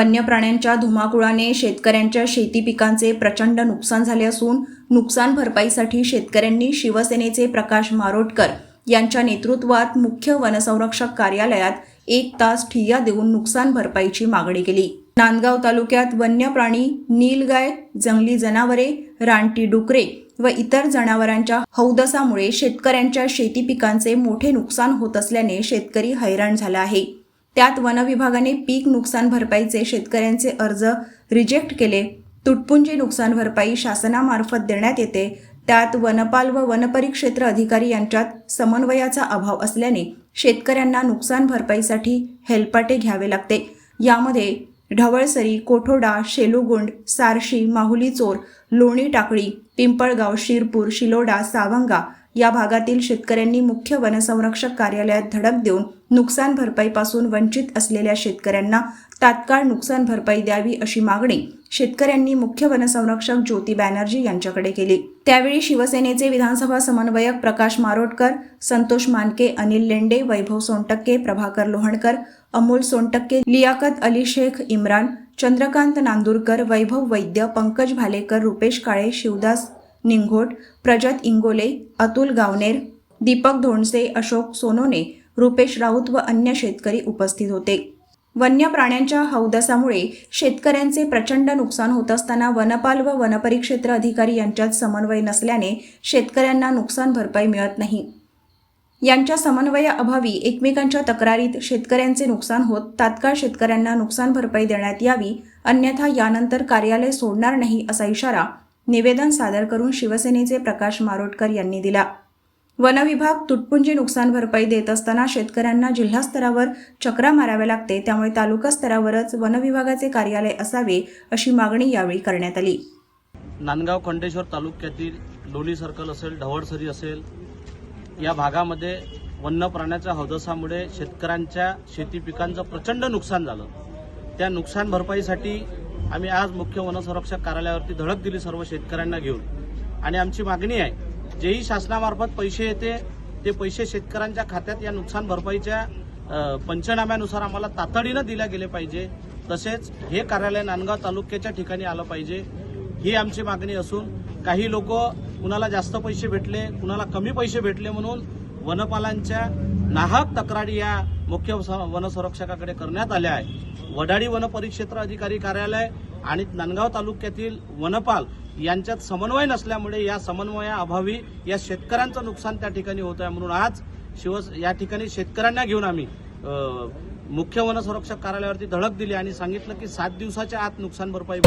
वन्य प्राण्यांच्या धुमाकुळाने शेतकऱ्यांच्या शेती पिकांचे प्रचंड नुकसान झाले असून नुकसान भरपाईसाठी शेतकऱ्यांनी शिवसेनेचे प्रकाश मारोटकर यांच्या नेतृत्वात मुख्य वनसंरक्षक कार्यालयात एक तास ठिय्या देऊन नुकसान भरपाईची मागणी केली. नांदगाव तालुक्यात वन्य प्राणी नीलगाय जंगली जनावरे रानटी डुकरे व इतर जनावरांच्या हौदसामुळे शेतकऱ्यांच्या शेती पिकांचे मोठे नुकसान होत असल्याने शेतकरी हैराण झाला आहे. त्यात वनविभागाने पीक नुकसान भरपाईचे शेतकऱ्यांचे अर्ज रिजेक्ट केले. तुटपुंजी नुकसान भरपाई शासनामार्फत देण्यात येते. त्यात वनपाल व वनपरिक्षेत्र अधिकारी यांच्यात समन्वयाचा अभाव असल्याने शेतकऱ्यांना नुकसान भरपाईसाठी हेलपाटे घ्यावे लागते. यामध्ये ढवळसरी कोठोडा शेलुगुंड सारशी माहुली चोर लोणी टाकळी पिंपळगाव शिरपूर शिलोडा सावंगा या भागातील शेतकऱ्यांनी मुख्य वनसंरक्षक कार्यालयात धडक देऊन नुकसान भरपाईपासून वंचित असलेल्या शेतकऱ्यांना तात्काळ नुकसान भरपाई द्यावी अशी मागणी शेतकऱ्यांनी मुख्य वनसंरक्षक ज्योती बॅनर्जी यांच्याकडे केली. त्यावेळी शिवसेनेचे विधानसभा समन्वयक प्रकाश मारोटकर संतोष मानके अनिल लेंडे वैभव सोनटक्के प्रभाकर लोहणकर अमोल सोनटक्के लियाकत अली शेख इम्रान चंद्रकांत नांदूरकर वैभव वैद्य पंकज भालेकर रुपेश काळे शिवदास निंघोट प्रजत इंगोले अतुल गावनेर दीपक धोंडसे अशोक सोनोने रुपेश राऊत व अन्य शेतकरी उपस्थित होते. वन्य प्राण्यांच्या हौदसामुळे शेतकऱ्यांचे प्रचंड नुकसान होत असताना वनपाल व वनपरिक्षेत्र अधिकारी यांच्यात समन्वय नसल्याने शेतकऱ्यांना नुकसान भरपाई मिळत नाही. यांच्या समन्वयाअभावी एकमेकांच्या तक्रारीत शेतकऱ्यांचे नुकसान होत तात्काळ शेतकऱ्यांना नुकसान भरपाई देण्यात यावी अन्यथा यानंतर कार्यालय सोडणार नाही असा इशारा निवेदन सादर करून शिवसेनेचे प्रकाश मारोटकर यांनी दिला. वनविभाग तुटपुंजी नुकसान भरपाई देत असताना शेतकऱ्यांना जिल्हा स्तरावर चक्रा माराव्या लागते त्यामुळे तालुका स्तरावरच वनविभागाचे कार्यालय असावे अशी मागणी यावेळी करण्यात आली. नांदगाव खंडेश्वर तालुक्यातील लोणी सर्कल असेल ढवळसरी असेल या भागामध्ये वन्य प्राण्याच्या हौदसामुळे शेतकऱ्यांच्या शेती पिकांचं प्रचंड नुकसान झालं. त्या नुकसान भरपाईसाठी आम्ही आज मुख्य वनसंरक्षक कार्यालयावरती धडक दिली सर्व शेतकऱ्यांना घेऊन. आणि आमची मागणी आहे जेही शासनामार्फत पैसे येते ते पैसे शेतकऱ्यांच्या खात्यात या नुकसान भरपाईच्या पंचनाम्यानुसार आम्हाला तातडीनं दिल्या गेले पाहिजे. तसेच हे कार्यालय नांदगाव तालुक्याच्या ठिकाणी आलं पाहिजे. ही आमची मागणी असून काही लोक कुणाला जास्त पैसे भेटले कुणाला कमी पैसे भेटले म्हणून वनपालांच्या नाहक तक्रारी या मुख्य वनसंरक्षकाकडे करण्यात आल्या आहे वडाळी वनपरिक्षेत्र अधिकारी कार्यालय आणि नांदगाव तालुक्यातील वनपाल यांच्यात समन्वय नसल्यामुळे या समन्वयाअभावी या शेतकऱ्यांचं नुकसान त्या ठिकाणी होत आहे म्हणून आज शिव या ठिकाणी शेतकऱ्यांना घेऊन आम्ही मुख्य वनसंरक्षक कार्यालयावरती धडक दिली आणि सांगितलं की सात दिवसाच्या आत नुकसान भरपाई